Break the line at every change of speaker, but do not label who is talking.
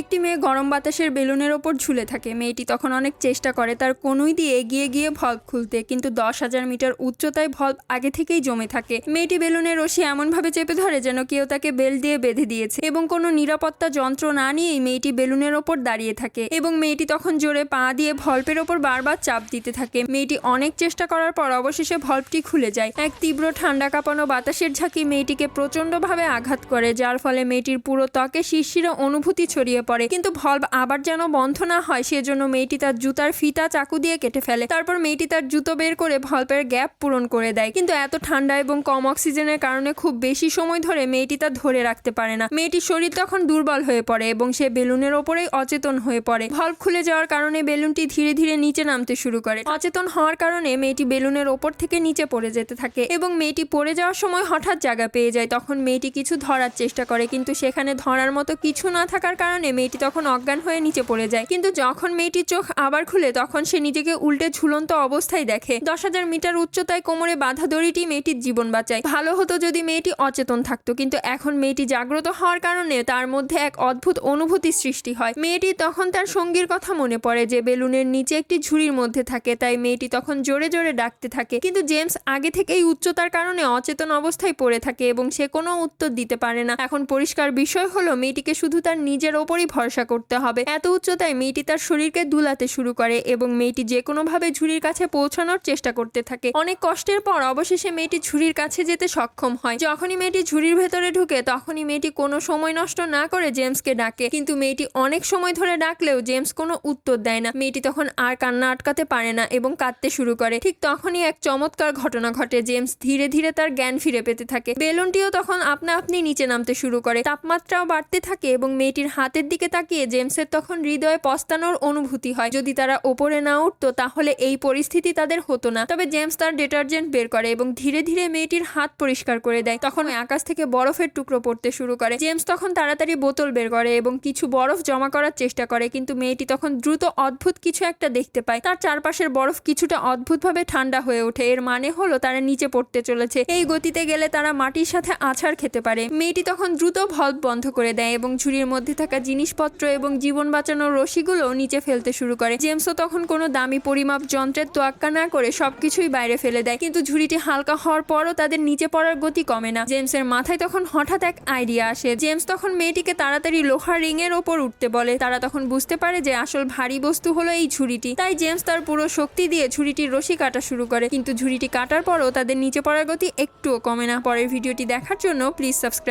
একটি মেয়ে গরম বাতাসের বেলুনের ওপর ঝুলে থাকে। মেয়েটি তখন অনেক চেষ্টা করে, তার কনুই দিয়ে এগিয়ে গিয়ে ভল্ব খুলতে, কিন্তু দশ হাজার মিটার উচ্চতায় ভল্ব আগে থেকেই জমে থাকে। মেয়েটি বেলুনের রশি এমনভাবে চেপে ধরে যেন কেউ তাকে বেল দিয়ে বেঁধে দিয়েছে এবং কোনো নিরাপত্তা যন্ত্র না নিয়েই মেয়েটি বেলুনের ওপর দাঁড়িয়ে থাকে এবং মেয়েটি তখন জোরে পা দিয়ে ভল্পের ওপর বারবার চাপ দিতে থাকে। মেয়েটি অনেক চেষ্টা করার পর অবশেষে ভল্বটি খুলে যায়। এক তীব্র ঠান্ডা কাঁপানো বাতাসের ঝাঁকি মেয়েটিকে প্রচণ্ডভাবে আঘাত করে, যার ফলে মেয়েটির পুরো ত্বকে শিরশিরে অনুভূতি ছড়িয়ে পড়ে। কিন্তু ভল্ব আবার যেন বন্ধ না হয়, সেজন্য মেয়েটি তার জুতার ফিতা চাকু দিয়ে কেটে ফেলে। তারপর মেয়েটি তার জুতো বের করে ভল্পের গ্যাপ পূরণ করে দেয়। কিন্তু এত ঠান্ডা এবং কম অক্সিজেনের কারণে খুব বেশি সময় ধরে মেয়েটি তা ধরে রাখতে পারে না। মেয়েটির শরীর তখন দুর্বল হয়ে পড়ে এবং সে বেলুনের ওপরেই অচেতন হয়ে পড়ে। ভল্ব খুলে যাওয়ার কারণে বেলুনটি ধীরে ধীরে নিচে নামতে শুরু করে। অচেতন হওয়ার কারণে মেয়েটি বেলুনের ওপর থেকে নিচে পড়ে যেতে থাকে এবং মেয়েটি পড়ে যাওয়ার সময় হঠাৎ জায়গা পেয়ে যায়। তখন মেয়েটি কিছু ধরার চেষ্টা করে, কিন্তু সেখানে ধরার মতো কিছু না থাকার কারণে মেয়েটি তখন অজ্ঞান হয়ে নিচে পড়ে যায়। কিন্তু যখন মেয়েটির চোখ আবার খুলে, তখন সে নিজেকে উল্টে ঝুলন্ত অবস্থায় দেখে। দশ হাজার মিটার উচ্চতায় কোমরে বাধা দড়িটি মেয়েটির জীবন বাঁচায়। ভালো হতো যদি মেয়েটি অচেতন থাকতো, কিন্তু এখন মেয়েটি জাগ্রত হওয়ার কারণে তার মধ্যে এক অদ্ভুত অনুভূতি সৃষ্টি হয়। মেয়েটি তখন তার সঙ্গীর কথা মনে পড়ে যে বেলুনের নিচে একটি ঝুড়ির মধ্যে থাকে, তাই মেয়েটি তখন জোরে জোরে ডাকতে থাকে। কিন্তু জেমস আগে থেকেই উচ্চতার কারণে অচেতন অবস্থায় পড়ে থাকে এবং সে কোনো উত্তর দিতে পারে না। এখন পরিষ্কার বিষয় হলো, মেয়েটিকে শুধু তার নিজের ওপরই ভরসা করতে হবে। এত উচ্চতায় মেয়েটি তার শরীরকে দুলাতে শুরু করে এবং মেয়েটি যে কোনোভাবে ঝুড়ির কাছে পৌঁছানোর চেষ্টা করতে থাকে। অনেক কষ্টের পর অবশেষে মেয়েটি ঝুড়ির কাছে যেতে সক্ষম হয়। যখনই মেয়েটি ঝুড়ির ভেতরে ঢুকে, তখনই মেয়েটি কোনো সময় নষ্ট না করে জেমসকে ডাকে। কিন্তু মেয়েটি অনেক সময় ধরে ডাকলেও জেমস কোনো উত্তর দেয় না। মেয়েটি তখন আর কান্না আটকাতে পারে না এবং কাঁদতে শুরু করে। ঠিক তখনই এক চমৎকার ঘটনা ঘটে। জেমস ধীরে ধীরে তার জ্ঞান ফিরে পেতে থাকে। বেলুনটিও তখন আপনা আপনি নিচে নামতে শুরু করে। তাপমাত্রাও বাড়তে থাকে এবং মেয়েটির হাতের দিকে তাকিয়ে জেমসের তখন হৃদয়ে পস্তানোর অনুভূতি হয়। যদি তারা ওপরে না উঠতো, তাহলে এই পরিস্থিতি তাদের হতো না। তবে জেমস তার ডিটারজেন্ট বের করে এবং ধীরে ধীরে মেয়েটির হাত পরিষ্কার করে দেয়। তখন আকাশ থেকে বরফের টুকরো পড়তে শুরু করে। জেমস তখন তাড়াতাড়ি বোতল বের করে এবং কিছু বরফ জমা করার চেষ্টা করে, কিন্তু মেয়েটি তখন দ্রুত অদ্ভুত কিছু একটা দেখতে পায়। তার চারপাশের বরফ কিছুটা অদ্ভুতভাবে ঠান্ডা হয়ে ওঠে। এর মানে হলো তারা নিচে পড়তে চলেছে। এই গতিতে গেলে তারা মাটির সাথে আছাড় খেতে পারে। মেয়েটি তখন দ্রুত ভল্ব বন্ধ করে দেয় এবং ঝুড়ির মধ্যে থাকা জিনিসপত্র এবং জীবন বাঁচানোর রশিগুলো নিচে ফেলতে শুরু করে। জেমসও তখন কোনো দামি পরিমাপ যন্ত্রের তোয়াক্কা না করে সবকিছুই বাইরে ফেলে দেয়, কিন্তু ঝুড়িটি হালকা হওয়ার পরও তাদের নিচে পড়ার গতি কমে না। জেমসের মাথায় তখন হঠাৎ এক আইডিয়া আসে। জেমস তখন মেয়েটিকে তাড়াতাড়ি লোহার রিং এর ওপর উঠতে বলে। তারা তখন বুঝতে পারে যে আসল ভারী বস্তু হলো এই ঝুড়িটি। তাই জেমস তার পুরো শক্তি দিয়ে ঝুড়িটির রশি কাটা শুরু করে, কিন্তু ঝুড়িটি কাটার পরও তাদের নিচে পড়ার গতি একটুও কমে না। পরের ভিডিওটি দেখার জন্য প্লিজ সাবস্ক্রাইব